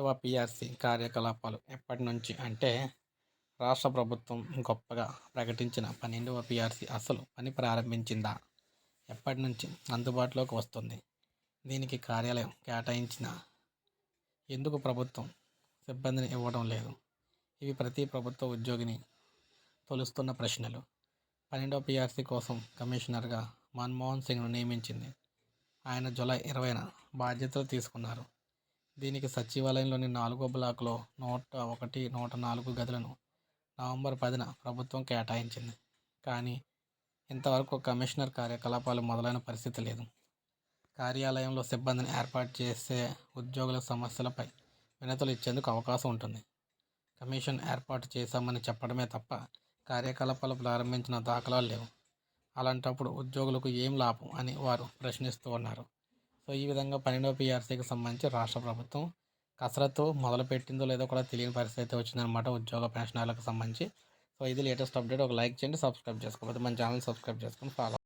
రెండవ పిఆర్సి కార్యకలాపాలు ఎప్పటి నుంచి అంటే రాష్ట్ర ప్రభుత్వం గొప్పగా ప్రకటించిన పన్నెండవ పిఆర్సి అసలు పని ప్రారంభించిందా? ఎప్పటి నుంచి అందుబాటులోకి వస్తుంది? దీనికి కార్యాలయం కేటాయించిన ఎందుకు ప్రభుత్వం సిబ్బందిని ఇవ్వడం లేదు? ఇవి ప్రతి ప్రభుత్వ ఉద్యోగిని తొలుస్తున్న ప్రశ్నలు. పన్నెండవ పిఆర్సీ కోసం కమిషనర్గా మన్మోహన్ సింగ్ను నియమించింది. ఆయన జూలై ఇరవైన బాధ్యతలు తీసుకున్నారు. దీనికి సచివాలయంలోని నాలుగో బ్లాక్లో నూట ఒకటి నూట నాలుగు గదులను నవంబర్ పదిన ప్రభుత్వం కేటాయించింది. కానీ ఇంతవరకు కమిషనర్ కార్యకలాపాలు మొదలైన పరిస్థితి లేదు. కార్యాలయంలో సిబ్బందిని ఏర్పాటు చేసే ఉద్యోగుల సమస్యలపై వినతులు ఇచ్చేందుకు అవకాశం ఉంటుంది. కమిషన్ ఏర్పాటు చేశామని చెప్పడమే తప్ప కార్యకలాపాలు ప్రారంభించిన దాఖలాలు లేవు. అలాంటప్పుడు ఉద్యోగులకు ఏం లాభం అని వారు ప్రశ్నిస్తూ ఉన్నారు. సో ఈ విధంగా పన్నెండవ పిఆర్సీకి సంబంధించి రాష్ట్ర ప్రభుత్వం కసరత్తు మొదలుపెట్టిందో లేదో కూడా తెలియని పరిస్థితి అయితే వచ్చిందనమాట ఉద్యోగ పెన్షనర్లకు సంబంధించి. సో ఇది లేటెస్ట్ అప్డేట్. ఒక లైక్ చేయండి సబ్స్క్రైబ్ చేసుకోకపోతే మన ఛానల్ సబ్స్క్రైబ్ చేసుకొని ఫాలో